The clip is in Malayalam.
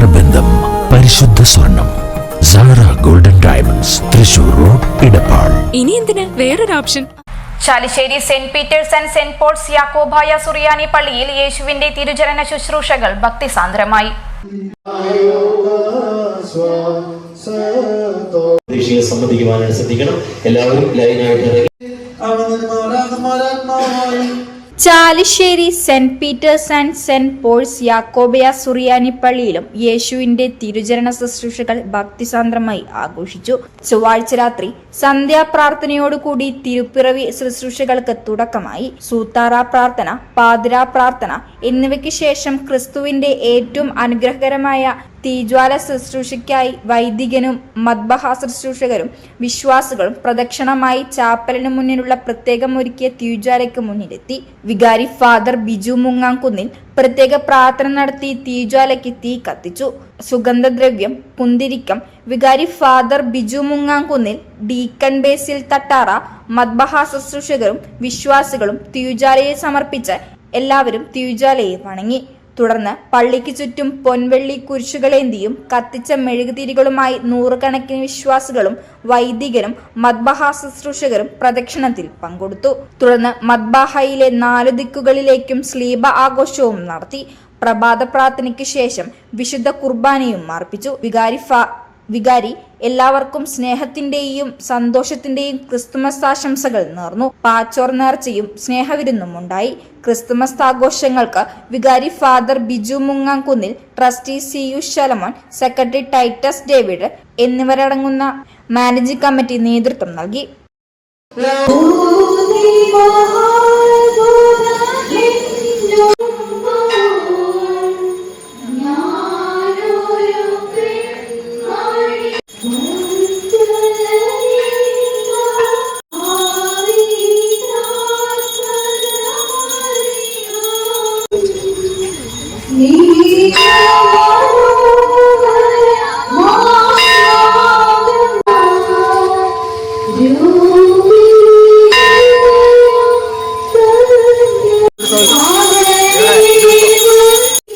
നേത്രബന്ധം പരിശുദ്ധ സ്വർണം Sara Golden Diamonds Thrissur road Edappal ഇനി എന്തിന്? വേറൊരു option Chalissery Saint Peter's and Saint Paul's Yakobaya സുറിയാനി പള്ളിയിൽ യേശുവിന്റെ തിരുചരണ ശുശ്രൂഷകൾ ഭക്തിസാന്ദ്രമായി. പരീക്ഷയെ സംബന്ധിക്കുവാനായിട്ട് ശ്രദ്ധിക്കണം എല്ലാവരും ലൈനായിട്ട് ഇറങ്ങി. Chalissery Saint Peter's and Saint Paul's Yakobaya സുറിയാനി പള്ളിയിലും യേശുവിന്റെ തിരുചരണ ശുശ്രൂഷകൾ ഭക്തിസാന്ദ്രമായി ആഘോഷിച്ചു. ചൊവ്വാഴ്ച രാത്രി സന്ധ്യാപ്രാർത്ഥനയോടുകൂടി തിരുപ്പിറവി ശുശ്രൂഷകൾക്ക് തുടക്കമായി. സൂത്താറ പ്രാർത്ഥന പാതിരാ പ്രാർത്ഥന എന്നിവയ്ക്ക് ശേഷം ക്രിസ്തുവിന്റെ ഏറ്റവും അനുഗ്രഹകരമായ തീജ്വാല ശുശ്രൂഷയ്ക്കായി വൈദികനും മദ്ബഹ ശുശ്രൂഷകരും വിശ്വാസികളും പ്രദക്ഷിണമായി ചാപ്പലിന് മുന്നിലുള്ള പ്രത്യേകം ഒരുക്കിയ തീജ്വാലയ്ക്ക് മുന്നിലെത്തി. വികാരി ഫാദർ ബിജു മുങ്ങാംകുന്നിൽ പ്രത്യേക പ്രാർത്ഥന നടത്തി തീജ്വാലയ്ക്ക് തീ കത്തിച്ചു. സുഗന്ധദ്രവ്യം പുന്തിരിക്കം വികാരി ഫാദർ ബിജു മുങ്ങാംകുന്നിൽ ഡീക്കൺ ബേസിൽ തട്ടാറ മദ്ബഹ ശുശ്രൂഷകരും വിശ്വാസികളും തീജ്വാലയെ സമർപ്പിച്ച എല്ലാവരും തീജ്വാലയെ വണങ്ങി. തുടർന്ന് പള്ളിക്ക് ചുറ്റും പൊൻവെള്ളി കുരിശുകളേന്തിയും കത്തിച്ച മെഴുകുതിരികളുമായി നൂറുകണക്കിന് വിശ്വാസികളും വൈദികരും മദ്ബഹ ശുശ്രൂഷകരും പ്രദക്ഷിണത്തിൽ പങ്കെടുത്തു. തുടർന്ന് മദ്ബാഹയിലെ നാലു ദിക്കുകളിലേക്കും സ്ലീബ ആഘോഷവും നടത്തി. പ്രഭാത പ്രാർത്ഥനയ്ക്ക് ശേഷം വിശുദ്ധ കുർബാനയും അർപ്പിച്ചു. വികാരി ഫ വികാരി എല്ലാവർക്കും സ്നേഹത്തിന്റെയും സന്തോഷത്തിന്റെയും ക്രിസ്തുമസ് ആശംസകൾ നേർന്നു. പാച്ചോർ നേർച്ചയും സ്നേഹവിരുന്നും ഉണ്ടായി ക്രിസ്തുമസ് ആഘോഷങ്ങൾക്ക് വികാരി father Biju മുങ്ങാംകുന്നിൽ trustee C U Shalamon secretary Titus David എന്നിവരടങ്ങുന്ന മാനേജിംഗ് കമ്മിറ്റി നേതൃത്വം നൽകി. 你。